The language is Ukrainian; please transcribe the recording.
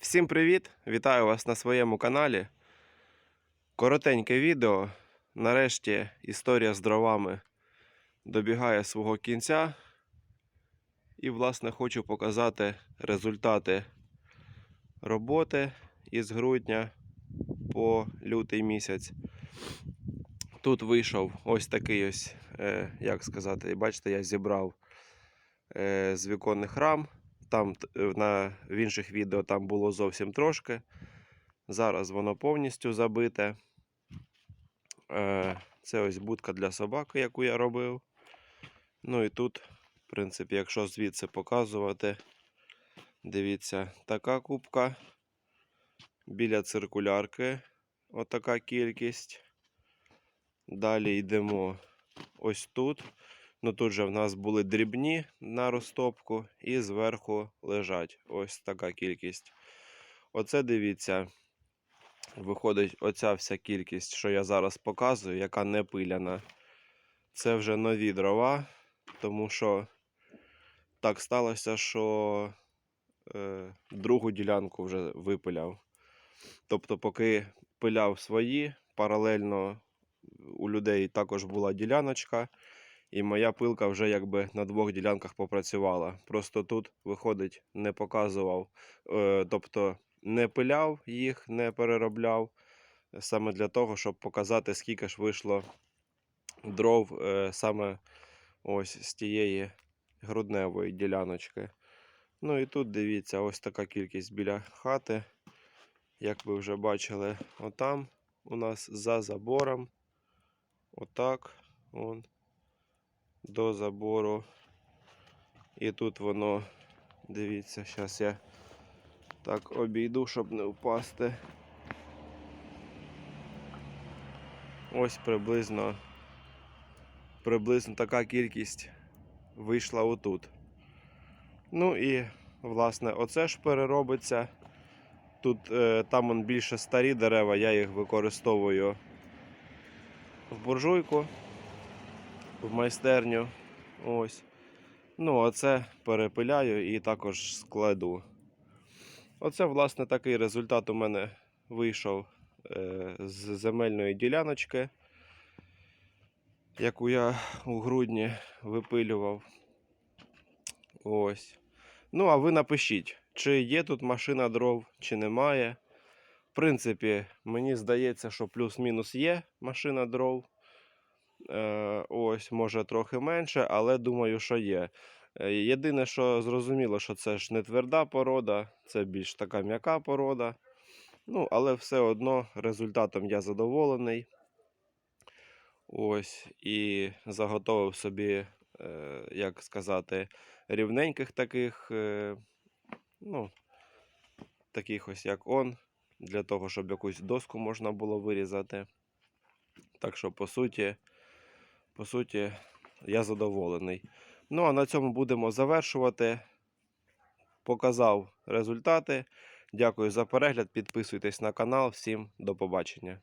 Всім привіт! Вітаю вас на своєму каналі. Коротеньке відео. Нарешті історія з дровами добігає свого кінця. І, власне, хочу показати результати роботи із грудня по лютий місяць. Тут вийшов ось такий ось, е, як сказати, бачите, я зібрав е, з віконних рам. Там е, на, в інших відео там було зовсім трошки. Зараз воно повністю забите. Е, Це ось будка для собаки, яку я робив. Ну і тут, в принципі, якщо звідси показувати, дивіться, така кубка. Біля циркулярки отака кількість. Далі йдемо ось тут. Ну тут же в нас були дрібні на розтопку, і зверху лежать ось така кількість. Оце дивіться, виходить оця вся кількість, що я зараз показую, яка не пиляна. Це вже нові дрова, тому що так сталося, що е, другу ділянку вже випиляв. Тобто, поки пиляв свої, паралельно у людей також була діляночка. І моя пилка вже якби на двох ділянках попрацювала. Просто тут, виходить, не показував, е, тобто не пиляв їх, не переробляв. Саме для того, щоб показати, скільки ж вийшло дров е, саме ось з тієї грудневої діляночки. Ну і тут дивіться, ось така кількість біля хати. Як ви вже бачили, отам у нас за забором. Отак. Он до забору. І тут воно, дивіться, зараз я так обійду, щоб не впасти. Ось приблизно, приблизно така кількість вийшла отут. Ну і, власне, оце ж переробиться. Тут е, там більше старі дерева, я їх використовую в буржуйку в майстерню. Ось. Ну, а це перепиляю і також складу. Оце, власне, такий результат у мене вийшов е, з земельної діляночки, яку я у грудні випилював. Ось. Ну, а ви напишіть, чи є тут машина дров, чи немає. В принципі, мені здається, що плюс-мінус є машина дров. Е, ось, може трохи менше, але думаю, що є. Е, Єдине, що зрозуміло, що це ж не тверда порода, це більш така м'яка порода. Ну, але все одно результатом я задоволений. Ось, і заготовив собі, е, як сказати, рівненьких таких, ну, таких ось як он, для того, щоб якусь доску можна було вирізати. Так що, по суті, по суті, я задоволений. Ну, а на цьому будемо завершувати. Показав результати. Дякую за перегляд. Підписуйтесь на канал. Всім до побачення.